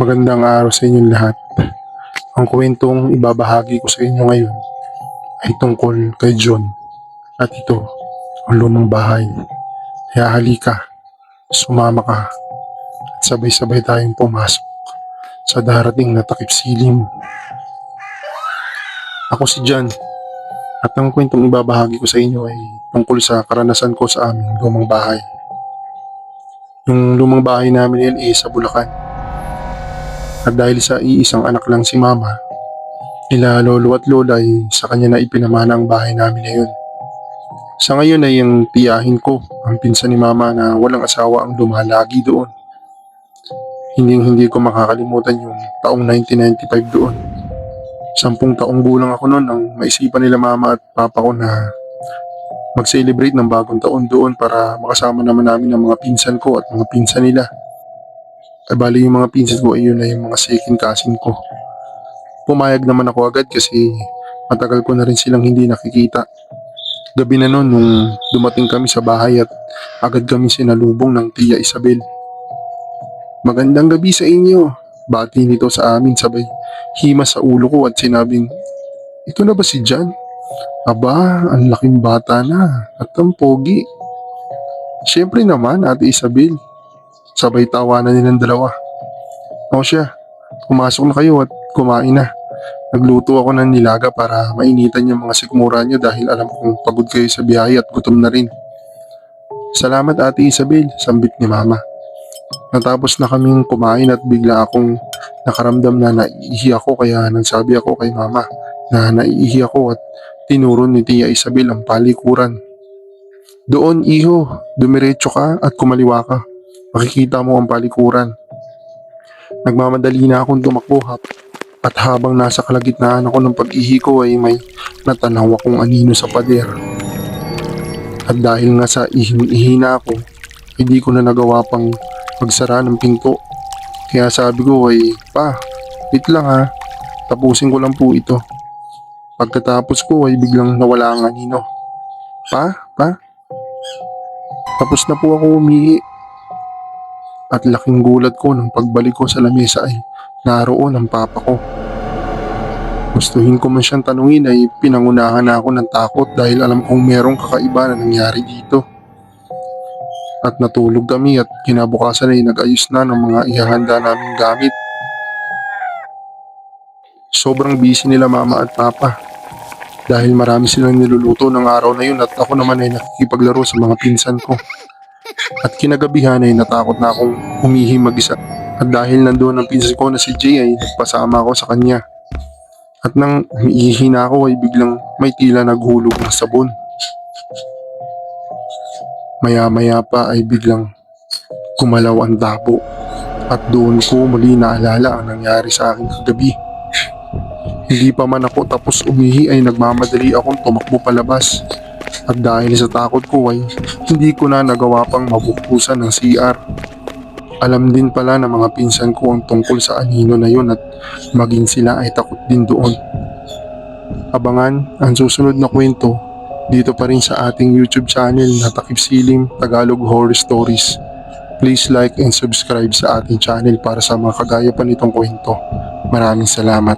Magandang araw sa inyong lahat. Ang kwentong ibabahagi ko sa inyo ngayon ay tungkol kay John. At ito, ang lumang bahay. Kaya halika, sumama ka. At sabay-sabay tayong pumasok sa darating na takip silim. Ako si John. At ang kwentong ibabahagi ko sa inyo ay tungkol sa karanasan ko sa aming lumang bahay. Yung lumang bahay namin ay sa Bulacan. At dahil sa iisang anak lang si mama, nila lolo at lola ay sa kanya na ipinamana ang bahay namin na yun. Sa ngayon ay yung tiyahin ko, ang pinsan ni mama na walang asawa ang lumalagi doon. Hindi hindi ko makakalimutan yung taong 1995 doon. Sampung taong gulang ako noon nang maisipan nila mama at papa ko na mag-celebrate ng bagong taon doon para makasama naman namin ang mga pinsan ko at mga pinsan nila. Ay bali yung mga pinsan ko ay yun na yung mga second cousin ko. Pumayag naman ako agad kasi matagal ko na rin silang hindi nakikita. Gabi na noon nung dumating kami sa bahay at agad kami sinalubong ng tiya Isabel. Magandang gabi sa inyo. Bati nito sa amin sabay hima sa ulo ko at sinabing, Ito na ba si Jan? Aba, ang laking bata na at ang pogi. Siyempre naman, Ate Isabel. Sabay tawanan nilang dalawa. O siya, pumasok na kayo at kumain na. Nagluto ako ng nilaga para mainitan yung mga sikmura niyo dahil alam kong pagod kayo sa biyahe at gutom na rin. Salamat Ate Isabel, sambit ni Mama. Natapos na kaming kumain at bigla akong nakaramdam na naiihi ako kaya nagsabi ako kay Mama na naiihi ako at tinuro ni Tia Isabel ang palikuran. Doon iho, dumiretso ka at kumaliwa ka. Makikita mo ang palikuran. Nagmamadali na akong tumakbo hap. At habang nasa kalagitnaan ako ng pag-ihi ko ay may natanaw akong anino sa pader. At dahil nga sa ihing-ihi na ako, hindi ko na nagawa pang magsara ng pinto. Kaya sabi ko ay, pa, wait lang ha, tapusin ko lang po ito. Pagkatapos ko ay biglang nawala ang anino. Pa, pa, tapos na po ako umihi. At laking gulat ko nang pagbalik ko sa lamesa ay naroon ang papa ko. Gustuhin ko man siyang tanungin ay pinangunahan na ako ng takot dahil alam kong merong kakaiba na nangyari dito. At natulog kami at kinabukasan ay nag-ayos na ng mga ihahanda naming gamit. Sobrang busy nila mama at papa dahil marami silang niluluto ng araw na yun at ako naman ay nakikipaglaro sa mga pinsan ko. At kinagabihan ay natakot na akong humihi mag-isa. At dahil nandoon ang pinsan ko na si Jay ay nagpasama ako sa kanya. At nang umiihi na ako ay biglang may tila naghulog ng sabon. Maya-maya pa ay biglang kumalaw ang dabo. At doon ko muli naalala ang nangyari sa akin kagabi. Hindi pa man ako tapos umihi ay nagmamadali akong tumakbo palabas. At dahil sa takot ko ay hindi ko na nagawa pang mabukbusan ng CR. Alam din pala ng mga pinsan ko ang tungkol sa anino na yun at maging sila ay takot din doon. Abangan ang susunod na kwento dito pa rin sa ating YouTube channel na Takip Silim Tagalog Horror Stories. Please like and subscribe sa ating channel para sa mga kagaya pa nitong kwento. Maraming salamat.